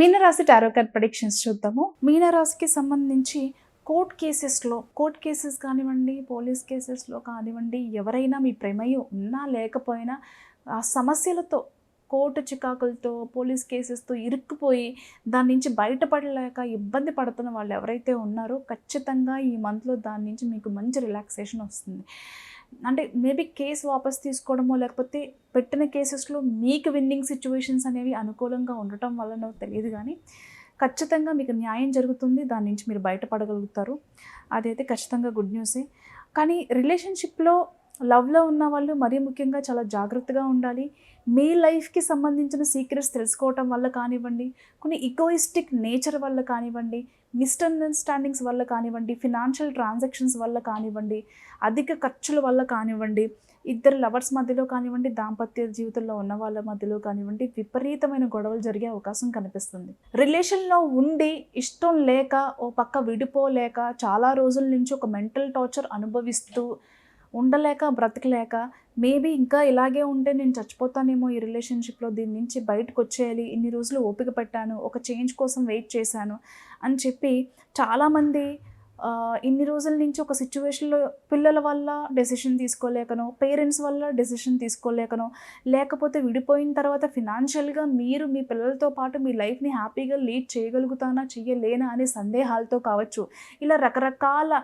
మీనరాశి టారోకర్ ప్రొడిక్షన్స్ చూద్దాము. మీనరాశికి సంబంధించి కోర్ట్ కేసెస్లో కోర్ట్ కేసెస్ కానివ్వండి పోలీస్ కేసెస్లో కానివ్వండి ఎవరైనా మీ ప్రమేయం ఉన్నా లేకపోయినా ఆ సమస్యలతో కోర్టు చికాకులతో పోలీస్ కేసెస్తో ఇరుక్కుపోయి దాని నుంచి బయటపడలేక ఇబ్బంది పడుతున్న వాళ్ళు ఎవరైతే ఉన్నారో ఖచ్చితంగా ఈ మంత్లో దాని నుంచి మీకు మంచి రిలాక్సేషన్ వస్తుంది. అంటే మేబీ కేసు వాపస్ తీసుకోవడమో లేకపోతే పెట్టిన కేసెస్లో మీకు విన్నింగ్ సిచ్యువేషన్స్ అనేవి అనుకూలంగా ఉండటం వల్లనో తెలియదు కానీ ఖచ్చితంగా మీకు న్యాయం జరుగుతుంది దాని నుంచి మీరు బయటపడగలుగుతారు. అదైతే ఖచ్చితంగా గుడ్ న్యూసే కానీ రిలేషన్షిప్లో లవ్లో ఉన్న వాళ్ళు మరీ ముఖ్యంగా చాలా జాగ్రత్తగా ఉండాలి. మీ లైఫ్కి సంబంధించిన సీక్రెట్స్ తెలుసుకోవటం వల్ల కానివ్వండి కొన్ని ఈగోయిస్టిక్ నేచర్ వల్ల కానివ్వండి మిస్అండర్స్టాండింగ్స్ వల్ల కానివ్వండి ఫినాన్షియల్ ట్రాన్సాక్షన్స్ వల్ల కానివ్వండి అధిక ఖర్చుల వల్ల కానివ్వండి ఇద్దరు లవర్స్ మధ్యలో కానివ్వండి దాంపత్య జీవితంలో ఉన్న వాళ్ళ మధ్యలో కానివ్వండి విపరీతమైన గొడవలు జరిగే అవకాశం కనిపిస్తుంది. రిలేషన్లో ఉండి ఇష్టం లేక ఓ పక్క విడిపోలేక చాలా రోజుల నుంచి ఒక మెంటల్ టార్చర్ అనుభవిస్తూ ఉండలేక బ్రతకలేక మేబీ ఇంకా ఇలాగే ఉంటే నేను చచ్చిపోతానేమో ఈ రిలేషన్షిప్లో దీని నుంచి బయటకు వచ్చేయాలి ఇన్ని రోజులు ఓపిక పట్టాను ఒక చేంజ్ కోసం వెయిట్ చేశాను అని చెప్పి చాలామంది ఇన్ని రోజుల నుంచి ఒక సిచ్యువేషన్లో పిల్లల వల్ల డెసిషన్ తీసుకోలేకనో పేరెంట్స్ వల్ల డెసిషన్ తీసుకోలేకనో లేకపోతే విడిపోయిన తర్వాత ఫినాన్షియల్గా మీరు మీ పిల్లలతో పాటు మీ లైఫ్ని హ్యాపీగా లీడ్ చేయగలుగుతానా చెయ్యలేనా అనే సందేహాలతో కావచ్చు. ఇలా రకరకాల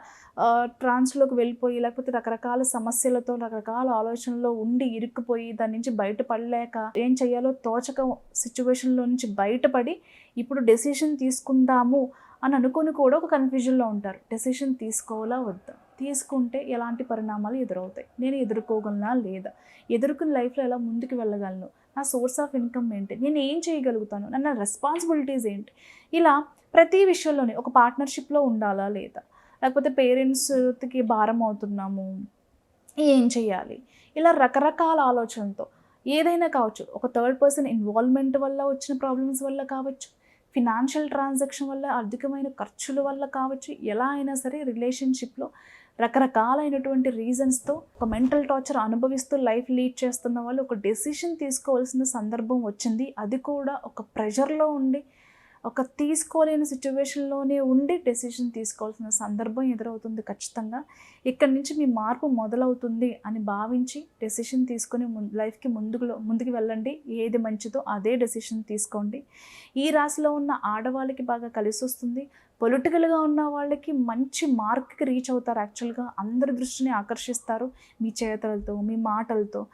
ట్రాన్స్లోకి వెళ్ళిపోయి లేకపోతే రకరకాల సమస్యలతో రకరకాల ఆలోచనలో ఉండి ఇరుక్కుపోయి దాని నుంచి బయటపడలేక ఏం చేయాలో తోచక సిచ్యువేషన్లో నుంచి బయటపడి ఇప్పుడు డెసిషన్ తీసుకుందాము అని అనుకుని కూడా ఒక కన్ఫ్యూజన్లో ఉంటారు. డెసిషన్ తీసుకోవాలా వద్దా? తీసుకుంటే ఎలాంటి పరిణామాలు ఎదురవుతాయి? నేను ఎదుర్కోగలనా లేదా? ఎదుర్కొని లైఫ్లో ఎలా ముందుకు వెళ్ళగలను? నా సోర్స్ ఆఫ్ ఇన్కమ్ ఏంటి? నేను ఏం చేయగలుగుతాను? నా రెస్పాన్సిబిలిటీస్ ఏంటి? ఇలా ప్రతి విషయంలోనే ఒక పార్ట్నర్షిప్లో ఉండాలా లేదా? లేకపోతే పేరెంట్స్కి భారం అవుతున్నాము? ఏం చేయాలి? ఇలా రకరకాల ఆలోచనలతో ఏదైనా కావచ్చు. ఒక థర్డ్ పర్సన్ ఇన్వాల్వ్మెంట్ వల్ల వచ్చిన ప్రాబ్లమ్స్ వల్ల కావచ్చు. ఫినాన్షియల్ ట్రాన్సాక్షన్ వల్ల అధికమైన ఖర్చుల వల్ల కావచ్చు ఎలా అయినా సరే రిలేషన్షిప్లో రకరకాలైనటువంటి రీజన్స్తో ఒక మెంటల్ టార్చర్ అనుభవిస్తూ లైఫ్ లీడ్ చేస్తున్న వాళ్ళు ఒక డెసిషన్ తీసుకోవాల్సిన సందర్భం వచ్చింది. అది కూడా ఒక ప్రెషర్లో ఉండి ఒక తీసుకోలేని సిచ్యువేషన్లోనే ఉండి డెసిషన్ తీసుకోవాల్సిన సందర్భం ఎదురవుతుంది ఖచ్చితంగా. ఇక్కడి నుంచి మీ మార్పు మొదలవుతుంది అని భావించి డెసిషన్ తీసుకొని ముం- లైఫ్కి ముందుకు ముందుకు వెళ్ళండి. ఏది మంచిదో అదే డెసిషన్ తీసుకోండి. ఈ రాశిలో ఉన్న ఆడవాళ్ళకి బాగా కలిసి వస్తుంది. పొలిటికల్గా ఉన్న వాళ్ళకి మంచి మార్క్కి రీచ్ అవుతారు యాక్చువల్గా. అందరి దృష్టిని ఆకర్షిస్తారు. మీ చేతలతో మీ మాటలతో.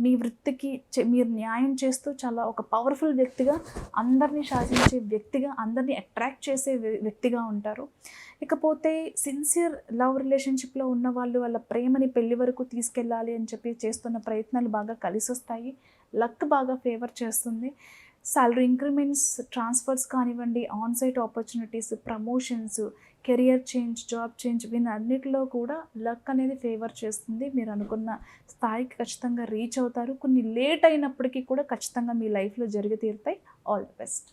మీ వృత్తికి మీరు న్యాయం చేస్తూ చాలా ఒక పవర్ఫుల్ వ్యక్తిగా అందరినీ శాసించే వ్యక్తిగా అందరినీ అట్రాక్ట్ చేసే వ్య- వ్యక్తిగా ఉంటారు. ఇకపోతే సిన్సియర్ లవ్ రిలేషన్షిప్లో ఉన్న వాళ్ళు వాళ్ళ ప్రేమని పెళ్ళి వరకు తీసుకెళ్ళాలి అని చెప్పి చేస్తున్న ప్రయత్నాలు బాగా కలిసి వస్తాయి లక్ బాగా ఫేవర్ చేస్తుంది. సాలరీ ఇంక్రిమెంట్స్ ట్రాన్స్ఫర్స్ కానివ్వండి onsite opportunities promotions career change job change వీనన్నిటిలో కూడా లక్ అనేది ఫేవర్ చేస్తుంది. మీరు అనుకున్న స్థాయికి ఖచ్చితంగా రీచ్ అవుతారు. కొన్ని లేట్ అయినప్పటికీ కూడా ఖచ్చితంగా మీ లైఫ్లో జరిగి తీరుతాయి. All the best